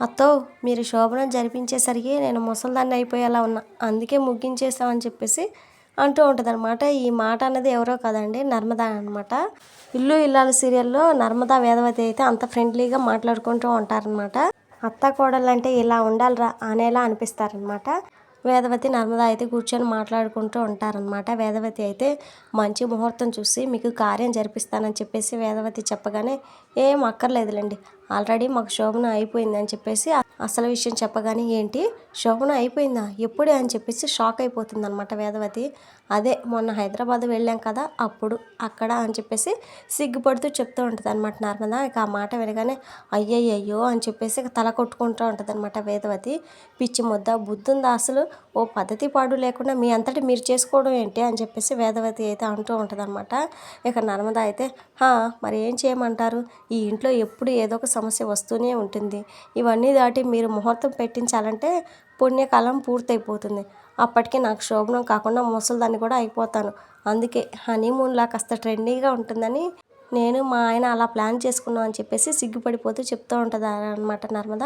అత్తో మీరు శోభనం జరిపించేసరికి నేను ముసలిదాన్ని అయిపోయేలా ఉన్నా. అందుకే ముగ్గించేసామని చెప్పేసి అంటూ ఉంటుంది ఈ మాట అన్నది ఎవరో కదండి నర్మదా అనమాట ఇల్లు ఇల్లాలు సీరియల్లో నర్మదా వేదవతి అయితే అంత ఫ్రెండ్లీగా మాట్లాడుకుంటూ ఉంటారనమాట అత్త కోడలు అంటే ఇలా ఉండాలిరా అనేలా అనిపిస్తారనమాట వేదవతి నర్మదా అయితే కూర్చొని మాట్లాడుకుంటూ ఉంటారనమాట వేదవతి అయితే మంచి ముహూర్తం చూసి మీకు కార్యం జరిపిస్తానని చెప్పేసి వేదవతి చెప్పగానే ఏం అక్కర్లేదులేండి. ఆల్రెడీ మాకు శోభన అయిపోయిందని చెప్పేసి అసలు విషయం చెప్పగానే ఏంటి? శోభన అయిపోయిందా? ఎప్పుడే అని చెప్పేసి షాక్ అయిపోతుంది అనమాట వేదవతి. అదే మొన్న హైదరాబాద్ వెళ్ళాం కదా అప్పుడు అక్కడ అని చెప్పేసి సిగ్గుపడుతూ చెప్తూ ఉంటుంది అనమాట నర్మద. ఇక ఆ మాట వినగానే అయ్యయ్యో అని చెప్పేసి తల కొట్టుకుంటూ ఉంటుంది అనమాట వేదవతి. పిచ్చి ముద్ద బుద్ధుందా అసలు? ఓ పద్ధతి పాడు లేకుండా మీ అంతటి మీరు చేసుకోవడం ఏంటి? అని చెప్పేసి వేదవతి అయితే అంటూ ఉంటుంది అనమాట ఇక నర్మద అయితే మరి ఏం చేయమంటారు? ఈ ఇంట్లో ఎప్పుడు ఏదో ఒక సమస్య వస్తూనే ఉంటుంది. ఇవన్నీ దాటి మీరు ముహూర్తం పెట్టించాలంటే పుణ్యకాలం పూర్తయిపోతుంది. అప్పటికే నాకు శోభనం కాకుండా ముసలిదాన్ని కూడా అయిపోతాను. అందుకే హనీమూన్లా కాస్త ట్రెండీగా ఉంటుందని నేను మా ఆయన అలా ప్లాన్ చేసుకున్నాం అని చెప్పేసి సిగ్గుపడిపోతూ చెప్తూ ఉంటుంది అనమాట నర్మద.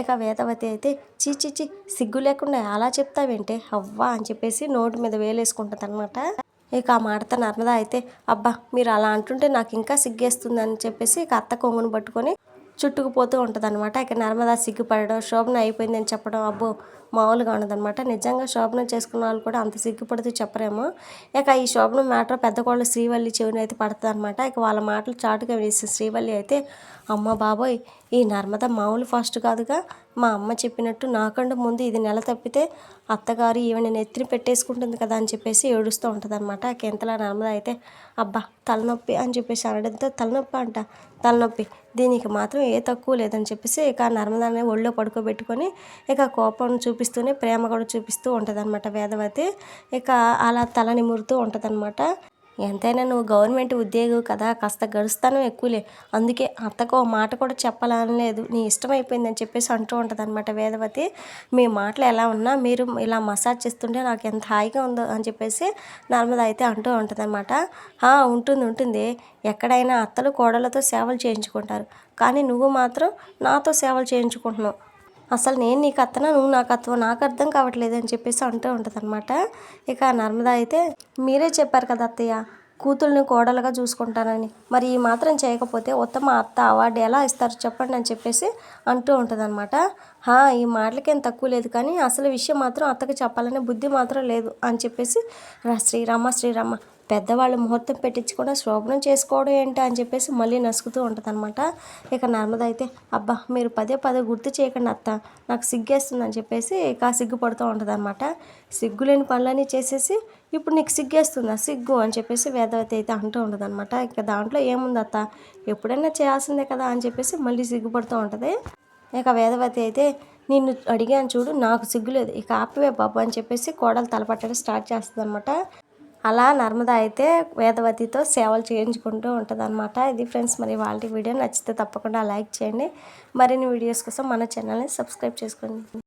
ఇక వేదవతి అయితే చీ చీ చీ సిగ్గు లేకుండా అలా చెప్తావేంటే? అవ్వా అని చెప్పేసి నోటి మీద వేలేసుకుంటుంది అనమాట ఇక ఆ మాటతో నర్మద అయితే అబ్బా మీరు అలా అంటుంటే నాకు ఇంకా సిగ్గేస్తుంది అని చెప్పేసి ఇక అత్త కొంగును పట్టుకొని చుట్టుకుపోతూ ఉంటుంది అనమాట ఇక నర్మదా సిగ్గుపడడం శోభన అయిపోయిందని చెప్పడం అబ్బో మామూలుగా ఉండదన్నమాట. నిజంగా శోభనం చేసుకున్న వాళ్ళు కూడా అంత సిగ్గుపడుతూ చెప్పరేమో. ఇక ఈ శోభనం మ్యాటర్ పెద్ద కోళ్ళు శ్రీవల్లి చెవిని అయితే పడుతుంది అనమాట ఇక వాళ్ళ మాటలు చాటుగా వేసి శ్రీవల్లి అయితే అమ్మ బాబోయ్ ఈ నర్మద మామూలు ఫాస్ట్ కాదుగా. మా అమ్మ చెప్పినట్టు నాకంటే ముందు ఇది నెల తప్పితే అత్తగారు ఈవెన్ నెత్తిని పెట్టేసుకుంటుంది కదా అని చెప్పేసి ఏడుస్తూ ఉంటుంది అనమాట ఎంతలా నర్మద అయితే అబ్బా తలనొప్పి అని చెప్పేసి అనడంతో తలనొప్పి అంట. తలనొప్పి దీనికి మాత్రం ఏ తక్కువ లేదని చెప్పేసి ఇక నర్మదాని ఒళ్ళో పడుకోబెట్టుకొని ఇక కోపం చూపిస్తూనే ప్రేమ కూడా చూపిస్తూ ఉంటుంది అనమాట వేదవతి. ఇక అలా తల నిమురుతూ ఉంటుంది అనమాట ఎంతైనా నువ్వు గవర్నమెంట్ ఉద్యోగం కదా కాస్త గడుస్తాను ఎక్కువలే. అందుకే అత్తకు ఓ మాట కూడా చెప్పాలని లేదు. నీ ఇష్టం అయిపోయిందని చెప్పేసి అంటూ ఉంటుంది అనమాట వేదవతి. మీ మాటలు ఎలా ఉన్నా మీరు ఇలా మసాజ్ చేస్తుంటే నాకు ఎంత హాయిగా ఉందో అని చెప్పేసి నర్మద అయితే అంటూ ఉంటుంది అనమాట ఉంటుంది ఉంటుంది. ఎక్కడైనా అత్తలు కోడలతో సేవలు చేయించుకుంటారు. కానీ నువ్వు మాత్రం నాతో సేవలు చేయించుకుంటున్నావు. అసలు నేను నీకు అత్తనా? నువ్వు నాకు అత్తవ? నాకు అర్థం కావట్లేదు అని చెప్పేసి అంటూ ఉంటుంది అనమాట ఇక నర్మదా అయితే మీరే చెప్పారు కదా అత్తయ్య కూతుల్ని కోడలుగా చూసుకుంటానని. మరి ఈ మాత్రం చేయకపోతే ఉత్తమ అత్త అవార్డు ఎలా ఇస్తారు చెప్పండి అని చెప్పేసి అంటూ ఉంటుందన్నమాట. హా ఈ మాటలకేం తక్కువ లేదు కానీ అసలు విషయం మాత్రం అత్తకి చెప్పాలనే బుద్ధి మాత్రం లేదు అని చెప్పేసి శ్రీరామ శ్రీరామ. పెద్దవాళ్ళు ముహూర్తం పెట్టించకుండా శోభనం చేసుకోవడం ఏంటి అని చెప్పేసి మళ్ళీ నసుకుతూ ఉంటుంది అనమాట ఇక నర్మద అయితే అబ్బా మీరు పదే పదే గుర్తు చేయకండి అత్త నాకు సిగ్గేస్తుంది అని చెప్పేసి ఇక సిగ్గుపడుతూ ఉంటుంది అనమాట సిగ్గు లేని పనులన్నీ చేసేసి ఇప్పుడు నీకు సిగ్గేస్తుందా? సిగ్గు అని చెప్పేసి వేదవతి అయితే అంటూ ఉంటుంది అనమాట ఇక దాంట్లో ఏముంది అత్త? ఎప్పుడైనా చేయాల్సిందే కదా అని చెప్పేసి మళ్ళీ సిగ్గుపడుతూ ఉంటుంది. ఇక వేదవతి అయితే నిన్ను అడిగాను చూడు నాకు సిగ్గులేదు. ఇక ఆపివే బాబు అని చెప్పేసి కోడలు తలపట్టడం స్టార్ట్ చేస్తుంది అనమాట అలా నర్మద అయితే వేదవతితో సేవలు చేయించుకుంటూ ఉంటుంది అనమాట ఇది ఫ్రెండ్స్ మరి వాళ్ళ వీడియో నచ్చితే తప్పకుండా లైక్ చేయండి. మరిన్ని వీడియోస్ కోసం మన ఛానల్ని సబ్స్క్రైబ్ చేసుకోండి.